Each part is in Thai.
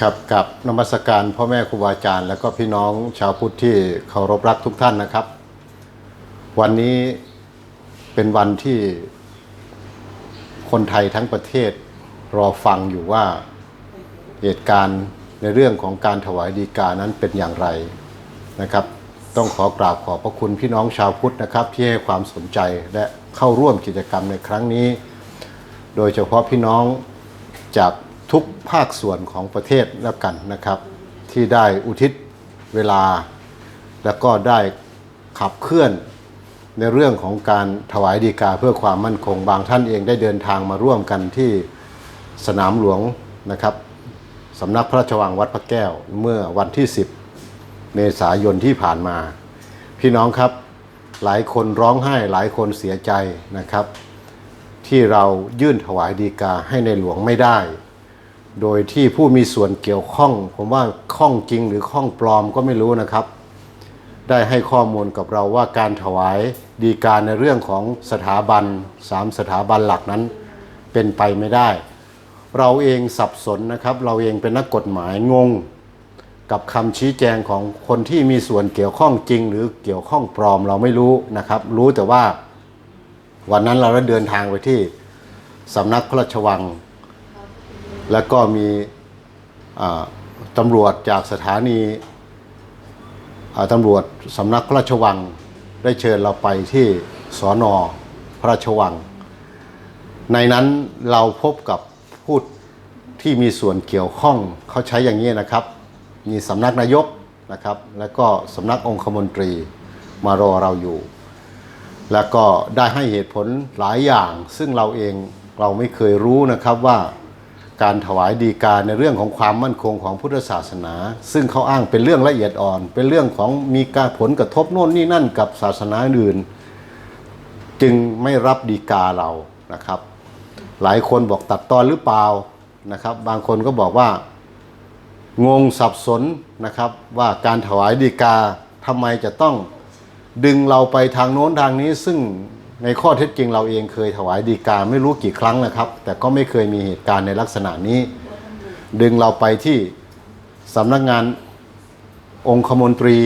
ครับกับนมัสการพ่อแม่ครูบาอาจารย์ แล้วก็พี่น้องชาวพุทธที่เคารพรักทุกท่านนะครับ วันนี้เป็นวันที่คนไทยทั้งประเทศรอฟังอยู่ว่าเหตุการณ์ในเรื่องของการถวายดีกานั้นเป็นอย่างไรนะครับ ต้องขอกราบขอบพระคุณพี่น้องชาวพุทธนะครับ ที่ให้ความสนใจและเข้าร่วมกิจกรรมในครั้งนี้ โดยเฉพาะพี่น้องจาก ทุกภาคส่วนของประเทศแล้วกันนะครับ ที่ได้อุทิศเวลา แล้วก็ได้ขับเคลื่อนในเรื่องของการถวายดีกาเพื่อความมั่นคงบางท่านเองได้เดินทางมาร่วมกันที่สนามหลวงนะครับสำนักพระราชวังวัดพระแก้วเมื่อวันที่ 10 เมษายนที่ผ่านมา พี่น้องครับหลายคนร้องไห้หลายคนเสียใจนะครับ ที่เรายื่นถวายดีกาให้ในหลวงไม่ได้ โดยที่ผู้มีส่วนเกี่ยวข้อง ผมว่าข้องจริงหรือข้องปลอมก็ไม่รู้นะครับ ได้ให้ข้อมูลกับเราว่าการถวายดีกาในเรื่องของสถาบันสามสถาบันหลักนั้นเป็นไปไม่ได้ เราเองสับสนนะครับ เราเองเป็นนักกฎหมายงง กับคำชี้แจงของคนที่มีส่วนเกี่ยวข้องจริง หรือเกี่ยวข้องปลอมเราไม่รู้นะครับ รู้แต่ว่าวันนั้นเราได้เดินทางไปที่สำนักพระราชวัง แล้วก็มีตำรวจจากสถานีตำรวจสำนักพระราชวังได้เชิญเราไปที่สอนอพระราชวัง ในนั้นเราพบกับผู้ที่มีส่วนเกี่ยวข้องเขาใช้อย่างนี้นะครับ มีสำนักนายกนะครับ แล้วก็สำนักองคมนตรีมารอเราอยู่ แล้วก็ได้ให้เหตุผลหลายอย่าง ซึ่งเราเองเราไม่เคยรู้นะครับว่า การถวายดีกาในเรื่องของความมั่นคงของพุทธศาสนา ซึ่งเขาอ้างเป็นเรื่องละเอียดอ่อน เป็นเรื่องของมีการผลกระทบโน่นนี่นั่นกับศาสนาอื่น จึงไม่รับดีกาเรานะครับ หลายคนบอกตัดตอนหรือเปล่านะครับ บางคนก็บอกว่างงสับสนนะครับว่าการถวายดีกาทำไมจะต้องดึงเราไปทางโน้นทางนี้ซึ่ง ในข้อเท็จจริงเราเองเคยถวายดีกาไม่รู้กี่ครั้งนะครับ แต่ก็ไม่เคยมีเหตุการณ์ในลักษณะนี้ ดึงเราไปที่สำนักงานองคมนตรี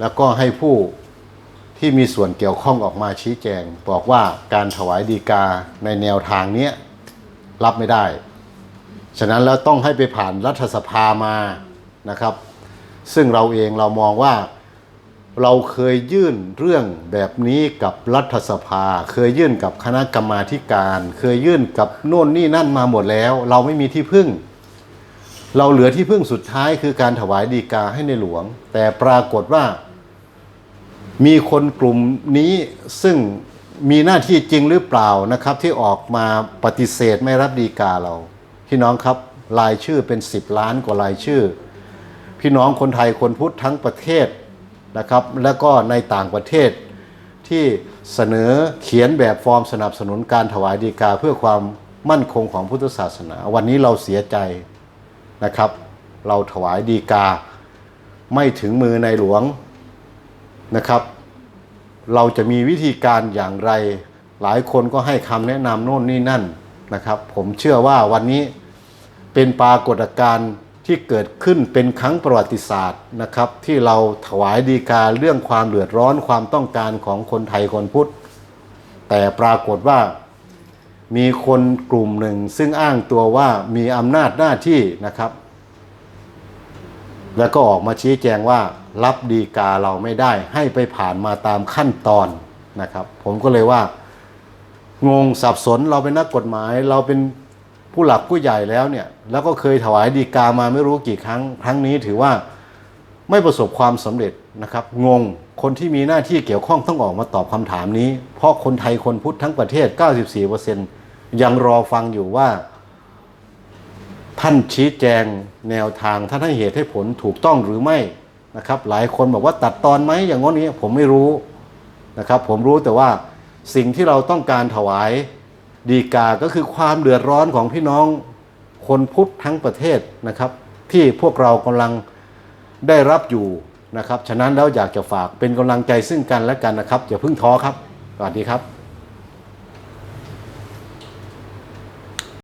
แล้วก็ให้ผู้ที่มีส่วนเกี่ยวข้องออกมาชี้แจง บอกว่าการถวายดีกาในแนวทางเนี้ยรับไม่ได้ ฉะนั้นแล้วต้องให้ไปผ่านรัฐสภามานะครับ ซึ่งเราเองเรามองว่า เราเคยยื่นเรื่องแบบนี้กับรัฐสภา เคยยื่นกับคณะกรรมาธิการ เคยยื่นกับโน่นนี่นั่นมาหมดแล้ว เราไม่มีที่พึ่ง เราเหลือที่พึ่งสุดท้ายคือการถวายดีกาให้ในหลวง แต่ปรากฏว่า มีคนกลุ่มนี้ซึ่งมีหน้าที่จริงหรือเปล่านะครับ ที่ออกมาปฏิเสธไม่รับดีกาเราพี่น้องครับรายชื่อเป็น 10 ล้านกว่ารายชื่อ พี่น้องคนไทยคนพุทธทั้งประเทศ นะครับแล้วก็ในต่างประเทศที่เสนอเขียนแบบฟอร์มสนับสนุนการถวายดีกาเพื่อความมั่นคงของพุทธศาสนา วันนี้เราเสียใจนะครับ เราถวายดีกา ไม่ถึงมือในหลวงนะครับ เราจะมีวิธีการอย่างไร หลายคนก็ให้คำแนะนำโน่นนี่นั่นนะครับ ผมเชื่อว่าวันนี้เป็นปรากฏการณ์ ที่เกิดขึ้นเป็นครั้งประวัติศาสตร์นะครับ ที่เราถวายดีกาเรื่องความเดือดร้อนความต้องการของคนไทยคนพุทธ แต่ปรากฏว่ามีคนกลุ่มหนึ่งซึ่งอ้างตัวว่ามีอำนาจหน้าที่นะครับ แล้วก็ออกมาชี้แจงว่ารับดีกาเราไม่ได้ ให้ไปผ่านมาตามขั้นตอนนะครับ ผมก็เลยว่างงสับสนเราเป็นนักกฎหมายเราเป็น ผู้หลักผู้ใหญ่แล้วเนี่ย แล้วก็เคยถวายดีกามาไม่รู้กี่ครั้ง ครั้งนี้ถือว่าไม่ประสบความสำเร็จนะครับ งงคนที่มีหน้าที่เกี่ยวข้องต้องออกมาตอบคำถามนี้ เพราะคนไทยคนพุทธทั้งประเทศ 94%ยังรอฟังอยู่ว่า ท่านชี้แจงแนวทางท่านให้เหตุให้ผลถูกต้องหรือไม่นะครับ หลายคนบอกว่าตัดตอนไหมอย่างงี้ผมไม่รู้นะครับ ผมรู้แต่ว่าสิ่งที่เราต้องการถวาย ดีกาก็คือความเดือดร้อนของพี่น้องคนพุทธทั้งประเทศนะครับ ที่พวกเรากำลังได้รับอยู่นะครับ ฉะนั้นแล้วอยากจะฝากเป็นกำลังใจซึ่งกันและกันนะครับอย่าพึ่งท้อครับสวัสดีครับ